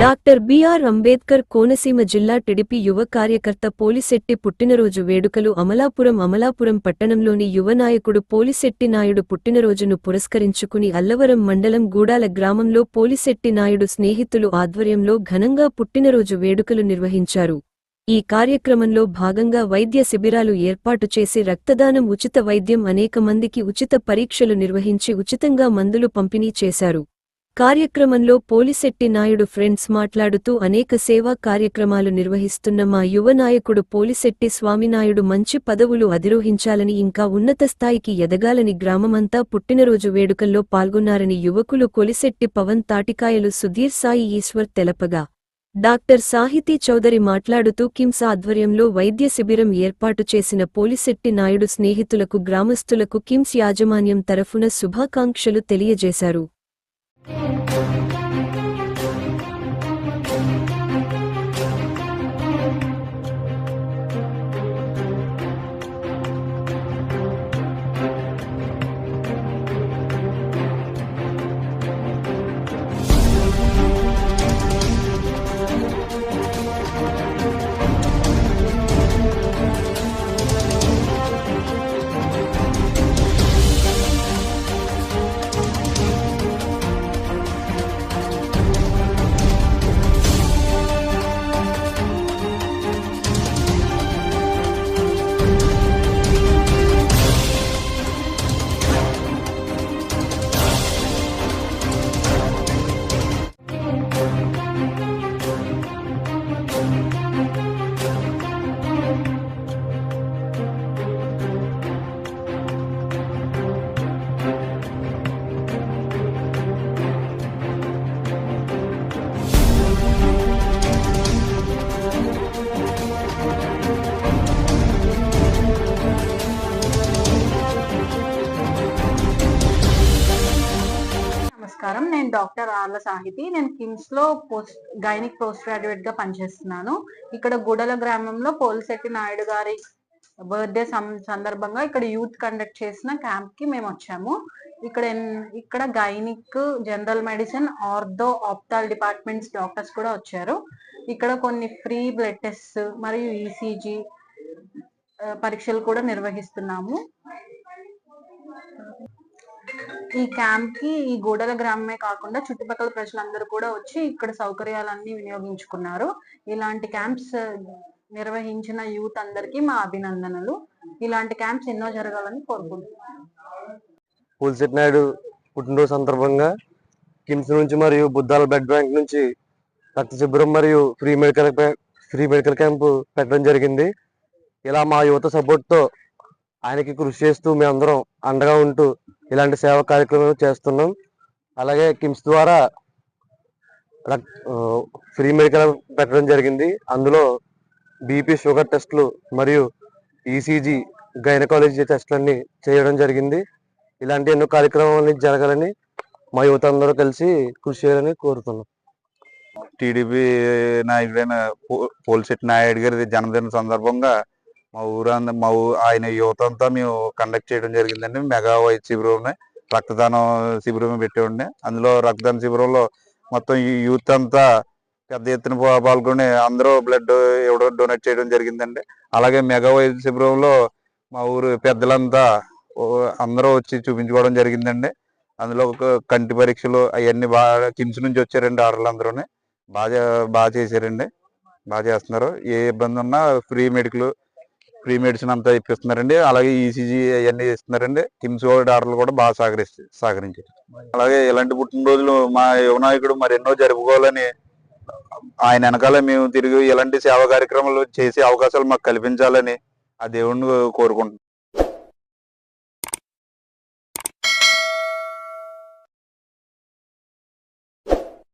Doctor BR Ambedkar Konaseema జిల్లా TDP యువ కార్యకర్త పోలిశెట్టి పుట్టినరోజు వేడుకలు అమలాపురం అమలాపురం పట్టణంలోని యువ నాయకుడు పోలిశెట్టి నాయుడు పుట్టినరోజును పురస్కరించుకుని అల్లవరం మండలం గూడాల గ్రామంలో పోలిశెట్టి నాయుడు స్నేహితులు ఆధ్వర్యంలో ఘనంగా పుట్టినరోజు వేడుకలు నిర్వహించారు. ఈ కార్యక్రమంలో భాగంగా వైద్య శిబిరాలు ఏర్పాటు చేసి రక్తదానం ఉచిత వైద్యం అనేక మందికి ఉచిత పరీక్షలు నిర్వహించి ఉచితంగా మందులు పంపిణీ చేశారు. కార్యక్రమంలో పోలిశెట్టి నాయుడు ఫ్రెండ్స్ మాట్లాడుతూ అనేక సేవా కార్యక్రమాలు నిర్వహిస్తున్న మా యువ నాయకుడు పోలిశెట్టి స్వామినాయుడు మంచి పదవులు అధిరోహించాలని ఇంకా ఉన్నత స్థాయికి ఎదగాలని గ్రామమంతా పుట్టినరోజు వేడుకల్లో పాల్గొన్నారని యువకులు కొలిశెట్టి పవన్ తాటికాయలు సుధీర్ సాయి ఈశ్వర్ తెలపగా. డాక్టర్ సాహితీ చౌదరి మాట్లాడుతూ కిమ్స్ ఆధ్వర్యంలో వైద్య శిబిరం ఏర్పాటు చేసిన పోలిశెట్టి నాయుడు స్నేహితులకు గ్రామస్తులకు కిమ్స్ యాజమాన్యం తరఫున శుభాకాంక్షలు తెలియజేశారు. Thank you. నమస్కారం. నేను డాక్టర్ ఆర్ల సాహితి. నేను కిమ్స్లో పోస్ట్ గైనిక్ పోస్ట్ గ్రాడ్యుయేట్గా పనిచేస్తున్నాను. ఇక్కడ గుడల గ్రామంలో పోలిశెట్టి నాయుడు గారి బర్త్డే సందర్భంగా ఇక్కడ యూత్ కండక్ట్ చేసిన క్యాంప్కి మేము వచ్చాము. ఇక్కడ ఇక్కడ gynaec general medicine ortho ophthal departments doctors కూడా వచ్చారు. ఇక్కడ కొన్ని ఫ్రీ బ్లడ్ టెస్ట్ మరియు ఈసీజీ పరీక్షలు కూడా నిర్వహిస్తున్నాము. ఈ క్యాంప్కి ఈ గోడల గ్రామమే కాకుండా చుట్టుపక్కల ప్రజలందరూ కూడా వచ్చి ఇక్కడ సౌకర్యాలన్నీ వినియోగించుకున్నారు. ఇలాంటి క్యాంప్స్ నిర్వహించిన యూత్ అందరికీ మా అభినందనలు. ఇలాంటి క్యాంప్స్ ఎన్నో జరగాలని కోరుకుంటున్నాను. పులిసెట్ నాయుడు పుట్టినరోజు సందర్భంగా కిమ్స్ నుంచి మరియు బుద్ధాల బ్లడ్ బ్యాంక్ నుంచి రక్త శిబిరం మరియు free medical free medical camp పెట్టడం జరిగింది. ఇలా మా యువత సపోర్ట్తో ఆయనకి కృషి చేస్తూ మేమందరం అండగా ఉంటూ ఇలాంటి సేవా కార్యక్రమాలు చేస్తున్నాం. అలాగే కిమ్స్ ద్వారా ఫ్రీ మెడికల్ పెట్టడం జరిగింది. అందులో బీపీ షుగర్ టెస్ట్లు మరియు ఈసీజీ గైనకాలజీ టెస్ట్లన్నీ చేయడం జరిగింది. ఇలాంటి ఎన్నో కార్యక్రమాలు జరగాలని మా యువత అందరూ కలిసి కృషి చేయాలని కోరుతున్నాం. టీడీపీ నాయకుడైన పోల్శెట్టి నాయుడు గారి జన్మదిన సందర్భంగా మా ఊరంద మా ఊ ఆయన యువత అంతా మేము కండక్ట్ చేయడం జరిగిందండి. మెగా వైద్య శిబిరం రక్తదానం శిబిరం పెట్టేవాడిని. అందులో రక్తదాన శిబిరంలో మొత్తం ఈ యూత్ అంతా పెద్ద ఎత్తున పాల్గొని అందరూ బ్లడ్ ఇవ్వడం డొనేట్ చేయడం జరిగిందండి. అలాగే మెగా వైద్య శిబిరంలో మా ఊరు పెద్దలంతా అందరూ వచ్చి చూపించుకోవడం జరిగిందండి. అందులో ఒక కంటి పరీక్షలు అవన్నీ బాగా కిమ్స్ నుంచి వచ్చారండి ఆర్డర్లు అందరూ బాగా బాగా చేశారండి. బాగా చేస్తున్నారు. ఏ ఇబ్బంది ఉన్నా ఫ్రీ మెడికల్ ఫ్రీ మెడిసిన్ అంతా ఇప్పిస్తున్నారండి. అలాగే ఈసీజీ అవన్నీ ఇస్తున్నారండి. కిమ్స్ డాక్టర్లు కూడా బాగా సహకరిస్తు సహకరించారు అలాగే ఇలాంటి పుట్టినరోజులు మా యువనాయకుడు మరి ఎన్నో జరుపుకోవాలని ఆయన వెనకాల మేము తిరిగి ఇలాంటి సేవా కార్యక్రమాలు చేసే అవకాశాలు మాకు కల్పించాలని ఆ దేవుణ్ణి కోరుకుంటున్నాం.